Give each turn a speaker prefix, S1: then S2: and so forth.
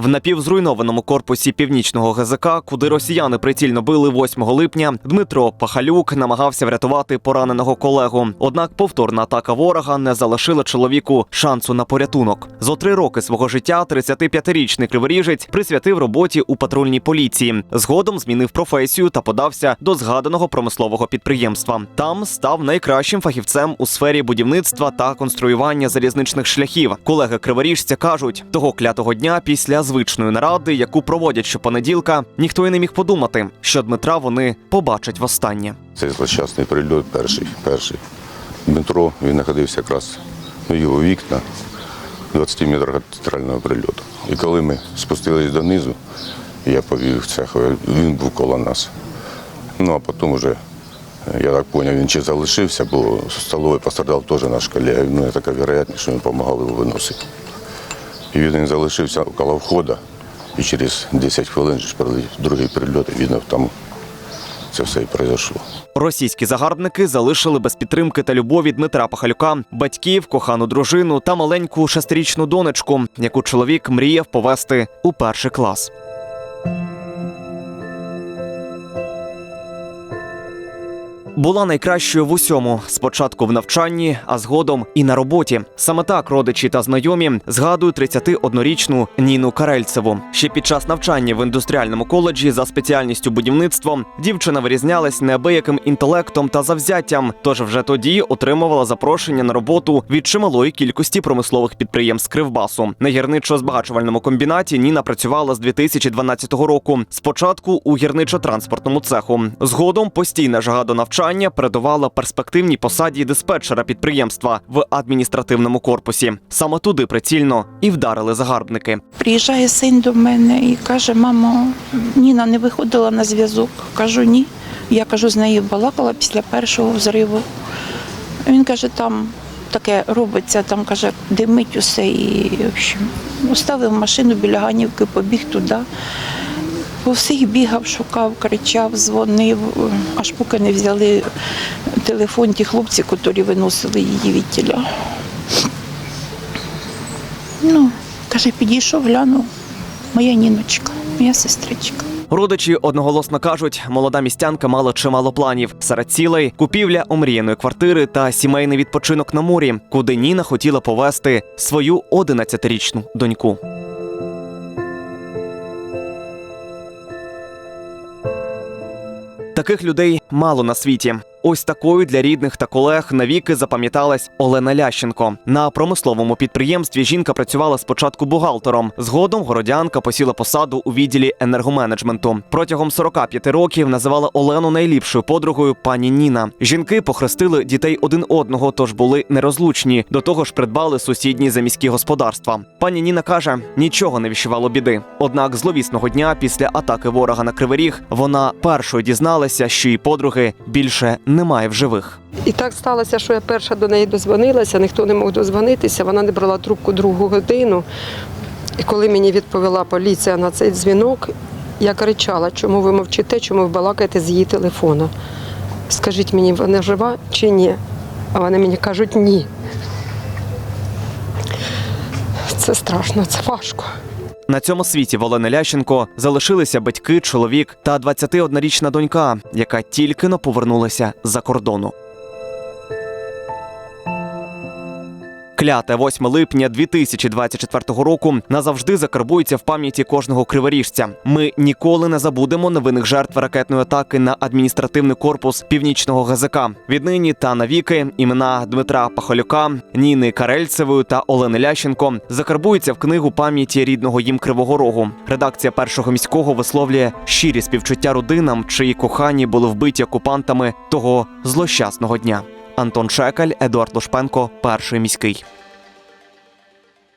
S1: В напівзруйнованому корпусі північного ГЗК, куди росіяни прицільно били 8 липня, Дмитро Пахалюк намагався врятувати пораненого колегу. Однак повторна атака ворога не залишила чоловіку шансу на порятунок. Зо три роки свого життя 35-річний криворіжець присвятив роботі у патрульній поліції. Згодом змінив професію та подався до згаданого промислового підприємства. Там став найкращим фахівцем у сфері будівництва та конструювання залізничних шляхів. Колеги криворіжця кажуть, того клятого дня після звичної наради, яку проводять щопонеділка, ніхто й не міг подумати, що Дмитра вони побачать востаннє.
S2: Цей злощасний прильот перший. перший. Дмитро, він знаходився якраз у його вікна 20 метрах від центрального прильоту. І коли ми спустились донизу, я повів в цех, він був коло нас. Ну а потім вже, я так зрозумів, він чи залишився, бо з столової пострадав теж наш колега. Ну, є така вероятність, що ми допомагали його виносити. І він залишився коло входу, і через 10 хвилин другий прильот, і він там це все і пройшло.
S1: Російські загарбники залишили без підтримки та любові Дмитра Пахалюка, батьків, кохану дружину та маленьку шестирічну донечку, яку чоловік мріяв повести у перший клас. Була найкращою в усьому спочатку в навчанні, а згодом і на роботі. Саме так родичі та знайомі згадують 31-річну Ніну Карельцеву. Ще під час навчання в індустріальному коледжі за спеціальністю будівництво дівчина вирізнялась неабияким інтелектом та завзяттям. Тож вже тоді отримувала запрошення на роботу від чималої кількості промислових підприємств Кривбасу. На гірничо-збагачувальному комбінаті Ніна працювала з 2012 року. Спочатку у гірничо-транспортному цеху. Згодом постійна жага до навчання передувала перспективній посаді диспетчера підприємства в адміністративному корпусі. Саме туди прицільно і вдарили загарбники.
S3: Приїжджає син до мене і каже: мамо, Ніна не виходила на зв'язок. Кажу, ні. Я кажу, з нею балакала після першого взриву. Він каже, там таке робиться, там каже, димить усе. І в общем, оставив машину біля Ганівки, побіг туди. По всіх бігав, шукав, кричав, дзвонив, аж поки не взяли телефон ті хлопці, які виносили її від тіля. Ну, каже, підійшов, глянув. Моя ніночка, моя сестричка.
S1: Родичі одноголосно кажуть, молода містянка мала чимало планів. Серед цілей купівля омріяної квартири та сімейний відпочинок на морі, куди Ніна хотіла повезти свою 11-річну доньку. Таких людей мало на світі. Ось такою для рідних та колег навіки запам'яталась Олена Лященко. На промисловому підприємстві жінка працювала спочатку бухгалтером. Згодом городянка посіла посаду у відділі енергоменеджменту. Протягом 45 років називала Олену найліпшою подругою пані Ніна. Жінки похрестили дітей один одного, тож були нерозлучні. До того ж, придбали сусідні заміські господарства. Пані Ніна каже, нічого не віщувало біди. Однак зловісного дня після атаки ворога на Кривий Ріг вона першою дізналася, що її подруги більше немає в живих.
S4: І так сталося, що я перша до неї дозвонилася, ніхто не мог дозвонитися, вона не брала трубку другу годину. І коли мені відповіла поліція на цей дзвінок, я кричала, чому ви мовчите, чому ви балакаєте з її телефона. Скажіть мені, вона жива чи ні? А вони мені кажуть ні. Це страшно, це важко.
S1: На цьому світі в Лященко залишилися батьки, чоловік та 21-річна донька, яка тільки но повернулася за кордону. Кляте 8 липня 2024 року назавжди закарбується в пам'яті кожного криворіжця. Ми ніколи не забудемо невинних жертв ракетної атаки на адміністративний корпус північного ГЗК. Віднині та навіки імена Дмитра Пахалюка, Ніни Карельцевої та Олени Лященко закарбуються в книгу пам'яті рідного їм Кривого Рогу. Редакція першого міського висловлює щирі співчуття родинам, чиї кохані були вбиті окупантами того злощасного дня. Антон Шекаль, Едуард Лошпенко, перший міський.